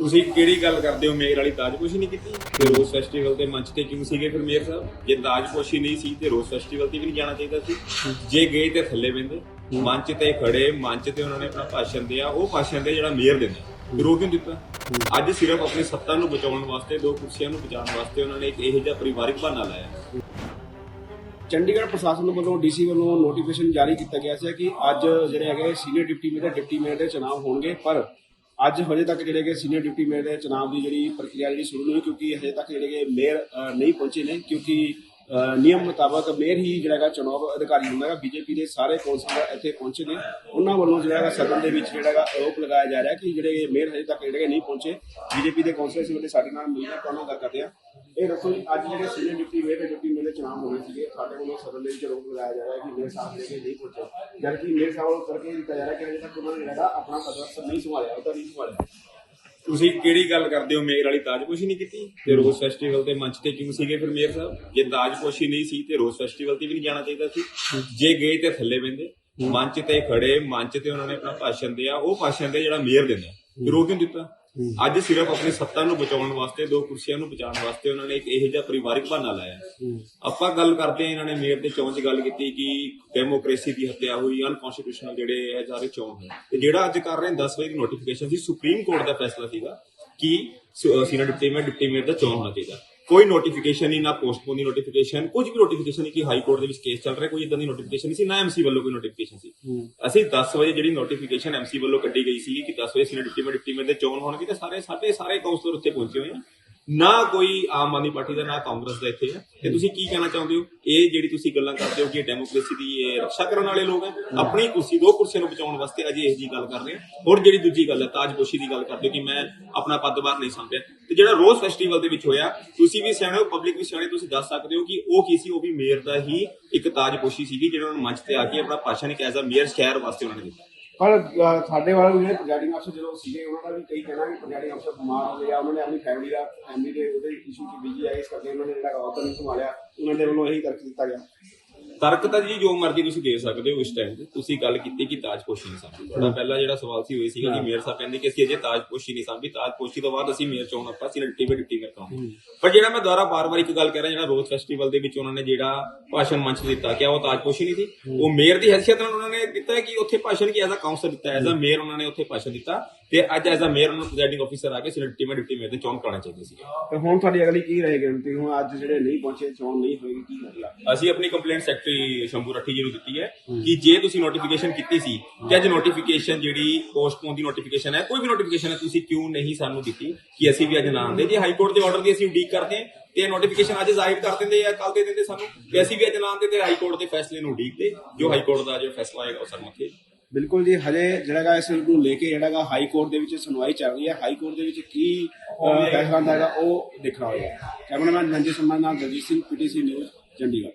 ਤੁਸੀਂ ਕਿਹੜੀ ਗੱਲ ਕਰਦੇ ਹੋ? ਮੇਰ ਵਾਲੀ ਤਾਜਪੋਸ਼ੀ ਨਹੀਂ ਕੀਤੀ? ਤੇ ਰੋਜ਼ ਫੈਸਟੀਵਲ ਤੇ ਮੰਚ ਤੇ ਕਿਉਂ ਸੀਗੇ ਫਿਰ ਮੇਰ ਸਾਹਿਬ? ਜੇ ਤਾਜਪੋਸ਼ੀ ਨਹੀਂ ਸੀ ਤੇ ਰੋਜ਼ ਫੈਸਟੀਵਲ ਤੇ ਵੀ ਨਹੀਂ ਜਾਣਾ ਚਾਹੀਦਾ ਸੀ। ਜੇ ਗਏ ਤੇ ਥੱਲੇ ਬੈੰਦੇ ਮੰਚ ਤੇ ਖੜੇ, ਮੰਚ ਤੇ ਉਹਨਾਂ ਨੇ ਆਪਣਾ ਭਾਸ਼ਣ ਦਿਆ। ਉਹ ਭਾਸ਼ਣ ਦੇ ਜਿਹੜਾ ਮੇਅਰ ਦਿੰਦਾ। ਫਿਰ ਕਿਉਂ ਦਿੱਤਾ? ਅੱਜ ਸਿਰਫ ਆਪਣੀ ਸੱਤਾ ਨੂੰ ਬਚਾਉਣ ਵਾਸਤੇ, ਦੋ ਕੁਰਸੀਆਂ ਨੂੰ ਬਚਾਉਣ ਵਾਸਤੇ ਉਹਨਾਂ ਨੇ ਇੱਕ ਇਹੋ ਜਿਹਾ ਪਰਿਵਾਰਿਕ ਬਹਾਨਾ ਲਾਇਆ। ਚੰਡੀਗੜ੍ਹ ਪ੍ਰਸ਼ਾਸਨ ਵੱਲੋਂ, ਡੀਸੀ ਵੱਲੋਂ ਨੋਟੀਫਿਕੇਸ਼ਨ ਜਾਰੀ ਕੀਤਾ ਗਿਆ ਸੀ ਕਿ ਅੱਜ ਜਿਹੜੇ ਹੈਗੇ senior deputy mayor deputy mayor ਦੇ ਚੁਣਾਵ ਹੋਣਗੇ। ਪਰ ਅੱਜ ਹਜੇ ਤੱਕ ਜਿਹੜੇ ਕਿ ਸੀਨੀਅਰ ਡਿਪਟੀ ਮੇਅਰ ਦੇ ਚੁਣਾਵ ਦੀ ਜਿਹੜੀ ਪ੍ਰਕਿਰਿਆ ਜਿਹੜੀ ਸ਼ੁਰੂ ਨਹੀਂ ਹੋਈ ਕਿਉਂਕਿ ਹਜੇ ਤੱਕ ਜਿਹੜੇ ਕਿ ਮੇਅਰ ਨਹੀਂ ਪਹੁੰਚੇ ਨੇ ਕਿਉਂਕਿ ਨਿਯਮ ਮੁਤਾਬਕ ਮੇਅਰ ਹੀ ਜਿਹੜਾ ਹੈਗਾ ਚੁਣਾਵ ਅਧਿਕਾਰੀ ਹੁੰਦਾ ਹੈ ਬੀਜੇਪੀ ਦੇ ਸਾਰੇ ਕੌਂਸਲਰ ਇੱਥੇ ਪਹੁੰਚੇ ਨੇ। ਉਹਨਾਂ ਵੱਲੋਂ ਜਿਹੜਾ ਹੈਗਾ ਸਦਨ ਦੇ ਵਿੱਚ ਜਿਹੜਾ ਹੈਗਾ ਆਰੋਪ ਲਗਾਇਆ ਜਾ ਰਿਹਾ ਕਿ ਜਿਹੜੇ ਮੇਅਰ ਹਜੇ ਤੱਕ ਜਿਹੜੇ ਨਹੀਂ ਪਹੁੰਚੇ, ਬੀਜੇਪੀ ਦੇ ਕੌਂਸਲਰ ਸੀ ਵੇਲੇ ਸਾਡੇ ਨਾਲ ਮਿਲ ਕੇ ਗੱਲ ਕਰਦੇ ਆ ਇਹ ਦੱਸੋ ਜੀ, ਅੱਜ ਜਿਹੜੇ ਸੀਨੀਅਰ ਡਿਪਟੀ ਮੇਅਰ ਤੇ ਡਿਪਟੀ ਮੇਅਰ ਦੇ ਚੁਣਾਵ ਹੋਣੇ ਸੀਗੇ ਸਾਡੇ ਵੱਲੋਂ ਸਦਨ ਦੇ ਵਿੱਚ ਆਰੋਪ ਲਗਾਇਆ ਜਾ ਰਿਹਾ ਕਿ ਮੇਅਰ ਸਾਹਿਬ ਜਿਹੜੇ ਨਹੀਂ ਪਹੁੰਚੇ। ਜਦਕਿ ਮੇਅਰ ਸਾਹਿਬ ਵੱਲੋਂ ਕਰਕੇ ਦਿੱਤਾ ਜਾ ਰਿਹਾ ਕਿ ਹਜੇ ਤੱਕ ਉਹਨਾਂ ਨੇ ਜਿਹੜਾ ਆਪਣਾ ਪਦ ਨਹੀਂ ਸੰਭਾਲਿਆ ਉਹਦਾ ਨਹੀਂ ਸੰਭਾਲਿਆ। ਤੁਸੀਂ ਕਿਹੜੀ ਗੱਲ ਕਰਦੇ ਹੋ? ਮੇਰ ਵਾਲੀ ਤਾਜਪੋਸ਼ੀ ਨਹੀਂ ਕੀਤੀ? ਤੇ ਰੋਜ਼ ਫੈਸਟੀਵਲ ਤੇ ਮੰਚ ਤੇ ਕਿਉਂ ਸੀਗੇ ਫਿਰ ਮੇਰ ਸਾਹਿਬ? ਜੇ ਤਾਜਪੋਸ਼ੀ ਨਹੀਂ ਸੀ ਤੇ ਰੋਜ਼ ਫੈਸਟੀਵਲ ਤੇ ਵੀ ਨਹੀਂ ਜਾਣਾ ਚਾਹੀਦਾ ਸੀ। ਜੇ ਗਏ ਤੇ ਥੱਲੇ ਬੈੰਦੇ ਮੰਚ ਤੇ ਖੜੇ ਮੰਚ ਤੇ ਉਹਨਾਂ ਨੇ ਆਪਣਾ ਭਾਸ਼ਣ ਦਿਆ। ਉਹ ਭਾਸ਼ਣ ਦੇ ਜਿਹੜਾ ਮੇਅਰ ਦਿੰਦਾ। ਫਿਰ ਉਹ ਕਿਉਂ ਦਿੱਤਾ? ਅੱਜ ਸਿਰਫ ਆਪਣੀ ਸੱਤਾ ਨੂੰ ਬਚਾਉਣ ਵਾਸਤੇ ਦੋ ਕੁਰਸੀਆਂ ਨੂੰ ਬਚਾਉਣ ਵਾਸਤੇ ਉਹਨਾਂ ਨੇ ਇੱਕ ਇਹੋ ਜਿਹਾ ਪਰਿਵਾਰਿਕ ਬਹਾਨਾ ਲਾਇਆ। ਆਪਾਂ ਗੱਲ ਕਰਦੇ ਹਾਂ ਇਹਨਾਂ ਨੇ ਮੇਅਰ ਦੇ ਚੋਣ 'ਚ ਗੱਲ ਕੀਤੀ ਕਿ ਡੈਮੋਕ੍ਰੇਸੀ ਦੀ ਹੱਤਿਆ ਹੋਈ ਅਨਕਨਸਟੀਟਿਊਸ਼ਨਲ ਜਿਹੜੇ ਇਹ ਸਾਰੇ ਚੋਣ ਹੋਏ। ਤੇ ਜਿਹੜਾ ਅੱਜ ਕਰ ਰਹੇ ਨੇ 10 ਵਜੇ ਦੀ ਨੋਟੀਫਿਕੇਸ਼ਨ ਸੀ ਸੁਪਰੀਮ ਕੋਰਟ ਦਾ ਫੈਸਲਾ ਸੀਗਾ ਕਿ senior deputy mayor deputy mayor ਦਾ ਚੋਣ ਹੋਣਾ ਚਾਹੀਦਾ। ਕੋਈ ਨੋਟੀਫਿਕੇਸ਼ਨ ਨਹੀਂ ਨਾ ਪੋਸਟਪੋਨ ਦੀ ਨੋਟੀਫਿਕੇਸ਼ਨ ਕੁਝ ਵੀ ਨੋਟੀਫਿਕੇਸ਼ਨ ਨਹੀਂ ਕਿ ਹਾਈ ਕੋਰਟ ਦੇ ਵਿੱਚ ਕੇਸ ਚੱਲ ਰਿਹਾ ਕੋਈ ਇਦਾਂ ਦੀ ਨੋਟੀਫਿਕੇਸ਼ਨ ਨਹੀਂ ਸੀ ਨਾ ਐਮਸੀ ਵੱਲੋਂ ਕੋਈ ਨੋਟੀਫਿਕੇਸ਼ਨ ਸੀ। ਅਸੀਂ 10 ਵਜੇ ਜਿਹੜੀ ਨੋਟੀਫਿਕੇਸ਼ਨ ਐਮਸੀ ਵੱਲੋਂ ਕੱਢੀ ਗਈ ਸੀ ਕਿ 10 ਵਜੇ ਸੀਨੀਅਰ ਡਿਪਟੀ ਮੇਅਰ ਦੇ ਚੋਣ ਹੋਣਗੇ ਤੇ ਸਾਰੇ ਸਾਡੇ ਸਾਰੇ ਕਾਉਂਸਲਰ ਉੱਥੇ ਪਹੁੰਚੇ ਹੋਏ ਆ। ਨਾ ਕੋਈ ਆਮ ਆਦਮੀ ਪਾਰਟੀ ਦਾ, ਨਾ ਕਾਂਗਰਸ ਦਾ ਇੱਥੇ ਹੈ। ਤੇ ਤੁਸੀਂ ਕੀ ਕਹਿਣਾ ਚਾਹੁੰਦੇ ਹੋ? ਇਹ ਜਿਹੜੀ ਤੁਸੀਂ ਗੱਲਾਂ ਕਰਦੇ ਹੋ ਕਿ ਡੈਮੋਕ੍ਰੇਸੀ ਦੀ ਇਹ ਰੱਖਿਆ ਕਰਨ ਵਾਲੇ ਲੋਕ ਹੈ, ਆਪਣੀ ਕੁਰਸੀ ਦੋ ਕੁਰਸੀਆਂ ਨੂੰ ਬਚਾਉਣ ਵਾਸਤੇ ਅਜੇ ਇਹ ਜੀ ਗੱਲ ਕਰ ਰਹੇ ਆ ਹੋਰ ਜਿਹੜੀ ਦੂਜੀ ਗੱਲ ਹੈ, ਤਾਜਪੋਸ਼ੀ ਦੀ ਗੱਲ ਕਰਦੇ ਹੋ ਕਿ ਮੈਂ ਆਪਣਾ ਪਦ ਬਾਹਰ ਨਹੀਂ ਸੰਭਿਆ। ਤੇ ਜਿਹੜਾ ਰੋਜ਼ ਫੈਸਟੀਵਲ ਦੇ ਵਿੱਚ ਹੋਇਆ, ਤੁਸੀਂ ਵੀ ਸਿਆਣੇ ਹੋ ਪਬਲਿਕ ਵੀ ਸਿਆਣੇ ਤੁਸੀਂ ਦੱਸ ਸਕਦੇ ਹੋ ਕਿ ਉਹ ਕੀ ਸੀ? ਉਹ ਵੀ ਮੇਅਰ ਦਾ ਹੀ ਇੱਕ ਤਾਜਪੋਸ਼ੀ ਸੀਗੀ, ਜਿਹੜਾ ਉਹਨਾਂ ਨੂੰ ਮੰਚ ਤੇ ਆ ਕੇ ਆਪਣਾ ਭਾਸ਼ਣ ਇੱਕ ਐਜ਼ ਅ ਮੇਅਰ ਸ਼ਹਿਰ ਵਾਸਤੇ ਉਹਨਾਂ ਨੇ ਦਿੱਤਾ। ਪਰ ਅ, ਸਾਡੇ ਵਾਲੇ ਜਿਹੜੇ ਪ੍ਰੈਜ਼ਾਈਡਿੰਗ ਅਫਸਰ ਜਦੋਂ ਸੀਗੇ ਉਹਨਾਂ ਦਾ ਵੀ ਕਈ ਕਹਿਣਾ ਕਿ ਪ੍ਰੈਜ਼ਾਈਡਿੰਗ ਅਫਸਰ ਬਿਮਾਰ ਹੋ ਗਏ ਆ। ਉਹਨਾਂ ਨੇ ਆਪਣੀ ਫੈਮਿਲੀ ਦਾ ਫੈਮਿਲੀ ਦੇ ਉਹਦੇ ਇਸ਼ੂ 'ਚ ਬਿਜ਼ੀ ਆ। ਇਸ ਕਰਕੇ ਉਹਨਾਂ ਨੇ ਜਿਹੜਾ ਅਹੁਦਾ ਨਹੀਂ ਸੰਭਾਲਿਆ ਉਹਨਾਂ ਦੇ ਵੱਲੋਂ ਇਹੀ ਕਰਕੇ ਦਿੱਤਾ ਗਿਆ। ਤਰਕ ਤਾਂ ਜੀ ਜੋ ਮਰਜ਼ੀ ਤੁਸੀਂ ਦੇ ਸਕਦੇ ਹੋ ਇਸ ਟਾਈਮ ਤੇ। ਤੁਸੀਂ ਗੱਲ ਕੀਤੀ ਕਿ ਤਾਜਪੋਸ਼ੀ ਨਹੀਂ ਸਾਂਭੀ। ਤੁਹਾਡਾ ਪਹਿਲਾ ਜਿਹੜਾ ਸਵਾਲ ਸੀ ਹੋਈ ਸੀਗਾ ਕਿ ਮੇਅਰ ਸਾਹਿਬ ਕਹਿੰਦੇ ਕਿ ਅਸੀਂ ਅਜੇ ਤਾਜਪੋਸ਼ੀ ਨਹੀਂ ਸਾਂਭੀ। ਤਾਜਪੋਸ਼ੀ ਤੋਂ ਬਾਅਦ ਅਸੀਂ ਮੇਅਰ ਚੋਣ ਆਪਾਂ ਸੀ ਡਿਪਟੀ ਮੇਅਰ ਕਰਾਂਗੇ। ਪਰ ਜਿਹੜਾ ਮੈਂ ਦੁਬਾਰਾ ਬਾਰ-ਬਾਰ ਇੱਕ ਗੱਲ ਕਹਿ ਰਿਹਾ ਜਿਹੜਾ ਰੋਜ਼ ਫੈਸਟੀਵਲ ਦੇ ਵਿੱਚ ਉਹਨਾਂ ਨੇ ਜਿਹੜਾ ਭਾਸ਼ਣ ਮੰਚ ਦਿੱਤਾ ਕਿ ਉਹ ਤਾਜਪੋਸ਼ੀ ਨਹੀਂ ਸੀ? ਉਹ ਮੇਅਰ ਦੀ ਹੈਸੀਅਤ ਨਾਲ ਉਹਨਾਂ ਨੇ ਦਿੱਤਾ ਕਿ ਉੱਥੇ ਭਾਸ਼ਣ ਕੀ ਐਜ਼ ਅ ਕਾਉਂਸਲਰ ਦਿੱਤਾ ਐਜ਼ ਅ ਮੇਅਰ ਉਹਨਾਂ ਨੇ ਉੱਥੇ ਭਾਸ਼ਣ ਦਿੱਤਾ। ਤੇ ਅੱਜ ਐਜ਼ ਅ ਮੇਅਰ ਨੂੰ ਪ੍ਰੈਜ਼ਾਈਡਿੰਗ ਅਫੀਸਰ ਆ ਕੇ ਸੀ ਡਿਪਟੀ ਮੇਅਰ ਡਿਪਟੀ ਮੇਅਰ ਦੇ ਚੋਣ ਕਰਾਉਣਾ ਚਾਹੀਦੇ ਸੀ ਤੇ ਹੁਣ ਤੁਹਾਡੀ ਅਗਲੀ ਕੀ ਰਹੇਗੀ ਗਿਣਤੀ? ਹੁਣ ਅੱਜ ਜਿਹੜੇ ਨਹੀਂ ਪਹੁੰਚੇ ਚੋਣ ਨਹੀਂ ਹੋਏਗੀ ਕੀ ਅਗਲਾ ਅਸੀਂ ਆਪਣੀ ਕੰਪਲੇਂਟ ਸੈਕਟਰੀ ਸ਼ੰਭੂ ਰੱਠੀ ਜੀ ਨੂੰ ਦਿੱਤੀ ਹੈ ਕਿ ਜੇ ਤੁਸੀਂ ਨੋਟੀਫਿਕੇਸ਼ਨ ਕੀਤੀ ਸੀ ਕਿ ਅੱਜ ਨੋਟੀਫਿਕੇਸ਼ਨ ਜਿਹੜੀ ਪੋਸਟਪੋਨ ਦੀ ਨੋਟੀਫਿਕੇਸ਼ਨ ਹੈ ਕੋਈ ਵੀ ਨੋਟੀਫਿਕੇਸ਼ਨ ਹੈ ਤੁਸੀਂ ਕਿਉਂ ਨਹੀਂ ਸਾਨੂੰ ਦਿੱਤੀ ਕਿ ਅਸੀਂ ਵੀ ਅੱਜ ਨਾ ਆਉਂਦੇ? ਜੇ ਹਾਈ ਕੋਰਟ ਦੇ ਆਰਡਰ ਦੀ ਅਸੀਂ ਉਡੀਕ ਕਰਦੇ ਹਾਂ ਤੇ ਨੋਟੀਫਿਕੇਸ਼ਨ ਅੱਜ ਜ਼ਾਹਿਰ ਕਰ ਦਿੰਦੇ ਜਾਂ ਕੱਲ ਦੇ ਦਿੰਦੇ ਸਾਨੂੰ ਕਿ ਅਸੀਂ ਵੀ ਅੱਜ ਨਾ ਆਉਂਦੇ ਤੇ ਹਾਈ ਕੋਰਟ ਦੇ ਫੈਸਲੇ ਨੂੰ ਉਡੀਕਦੇ। ਜੋ ਹਾਈ ਕੋਰਟ ਦਾ ਜੋ ਫੈਸਲਾ ਆਏਗਾ ਉਹ ਸਾਨੂੰ ਉੱਥੇ ਬਿਲਕੁਲ ਜੀ ਹਜੇ ਜਿਹੜਾ ਹੈਗਾ ਇਸ ਨੂੰ ਲੈ ਕੇ ਜਿਹੜਾ ਹੈਗਾ ਹਾਈ ਕੋਰਟ ਦੇ ਵਿੱਚ ਸੁਣਵਾਈ ਚੱਲ ਰਹੀ ਹੈ। ਹਾਈ ਕੋਰਟ ਦੇ ਵਿੱਚ ਕੀ ਫੈਸਲਾ ਆਉਂਦਾ ਹੈਗਾ ਉਹ ਦੇਖਣਾ ਹੋਏਗਾ। ਕੈਮਰਾਮੈਨ ਰੰਜੀਤ ਸੰਮਾਨ ਨਾਲ ਦਲਜੀਤ ਸਿੰਘ ਪੀਟੀਸੀ ਨਿਊਜ਼ ਚੰਡੀਗੜ੍ਹ।